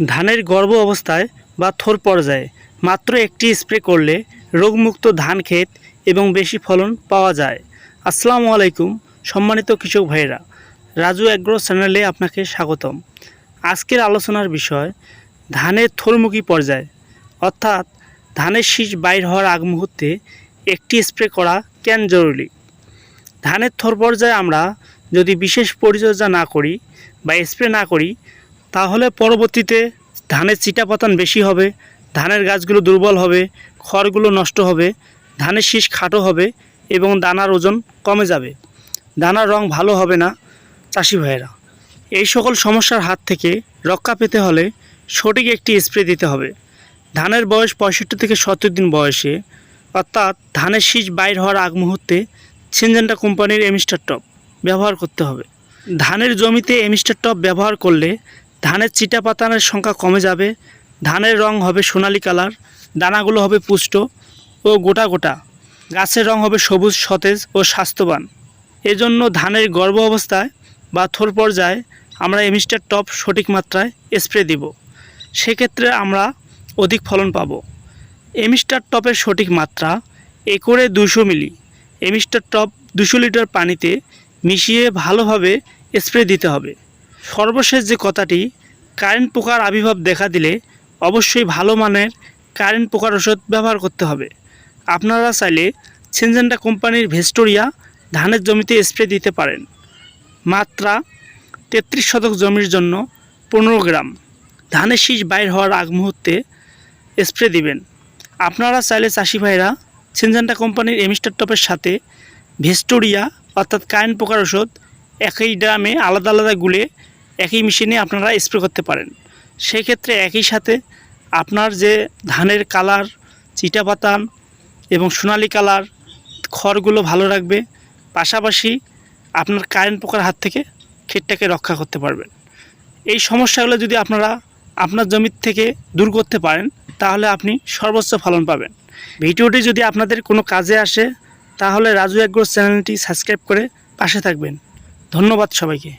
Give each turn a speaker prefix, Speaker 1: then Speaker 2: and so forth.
Speaker 1: ধানের গর্ভ অবস্থায় বা থোর পর্যায়ে মাত্র একটি স্প্রে করলে রোগমুক্ত ধান ক্ষেত এবং বেশি ফলন পাওয়া যায়। আসসালামু আলাইকুম, সম্মানিত কৃষক ভাইয়েরা। রাজু অ্যাগ্রো চ্যানেলে আপনাকে স্বাগতম। আজকের আলোচনার বিষয়, ধানের থোরমুখী পর্যায়, অর্থাৎ ধানের শীষ বাইর হওয়ার আগ মুহূর্তে একটি স্প্রে করা কেন জরুরি? ধানের থর পর্যায়ে আমরা যদি বিশেষ পরিচর্যা না করি বা স্প্রে না করি তাহলে পরবর্তীতে ধানের চিটাপাতান বেশি হবে, ধানের গাছগুলো দুর্বল হবে, খড়গুলো নষ্ট হবে, ধানের শীষ খাটো হবে এবং দানার ওজন কমে যাবে। দানার রং ভালো হবে না, চাষি ভাইয়েরা। এই সকল সমস্যার হাত থেকে রক্ষা পেতে হলে সঠিক একটি স্প্রে দিতে হবে। ধানের বয়স পঁয়ষট্টি থেকে সত্তর দিন বয়সে, অর্থাৎ ধানের শীষ বাইর হওয়ার আগ মুহূর্তে সিনজেন্টা কোম্পানির এমিস্টার টপ ব্যবহার করতে হবে। ধানের জমিতে এমিস্টার টপ ব্যবহার করলে ধানের চিটা পাতানের সংখ্যা কমে যাবে, ধানের রং হবে সোনালি কালার, দানাগুলো হবে পুষ্ট ও গোটা গোটা। গাছের রং হবে সবুজ, সতেজ ও স্বাস্থ্যবান। এজন্য ধানের গর্ভ অবস্থায় বা থোর পর্যায়ে আমরা এমিস্টার টপ সঠিক মাত্রায় স্প্রে দিব। সেক্ষেত্রে আমরা অধিক ফলন পাবো। এমিস্টার টপের সঠিক মাত্রা একরে দুশো মিলি। এমিস্টার টপ দুশো লিটার পানিতে মিশিয়ে ভালোভাবে স্প্রে দিতে হবে। সর্বশেষ যে কথাটি, কারেন্ট পোকার আবির্ভাব দেখা দিলে অবশ্যই ভালো মানের কারেন্ট পোকার ওষুধ ব্যবহার করতে হবে। আপনারা চাইলে সিনজেন্টা কোম্পানির ভেস্টোরিয়া ধানের জমিতে স্প্রে দিতে পারেন। মাত্রা তেত্রিশ শতক জমির জন্য পনেরো গ্রাম। ধানের শীষ বাইর হওয়ার আগ মুহূর্তে স্প্রে দিবেন। আপনারা চাইলে চাষি ভাইরা সিনজেন্টা কোম্পানির এমিস্টার টপের সাথে ভেস্টোরিয়া, অর্থাৎ কারেন্ট পোকার ওষুধ, একই ড্রামে আলাদা আলাদা গুলে একই মেশিনে আপনারা স্প্রে করতে পারেন। সেই ক্ষেত্রে একই সাথে আপনার যে ধানের কালার চিটা চিটাপাতান এবং সোনালি কালার খড়গুলো ভালো রাখবে। পাশাপাশি আপনার কারেন্ট পোকার হাত থেকে ক্ষেতটাকে রক্ষা করতে পারবেন। এই সমস্যাগুলো যদি আপনারা আপনার জমির থেকে দূর করতে পারেন, তাহলে আপনি সর্বোচ্চ ফলন পাবেন। ভিডিওটি যদি আপনাদের কোনো কাজে আসে, তাহলে রাজু অ্যাগ্রো চ্যানেলটি সাবস্ক্রাইব করে পাশে থাকবেন। ধন্যবাদ সবাইকে।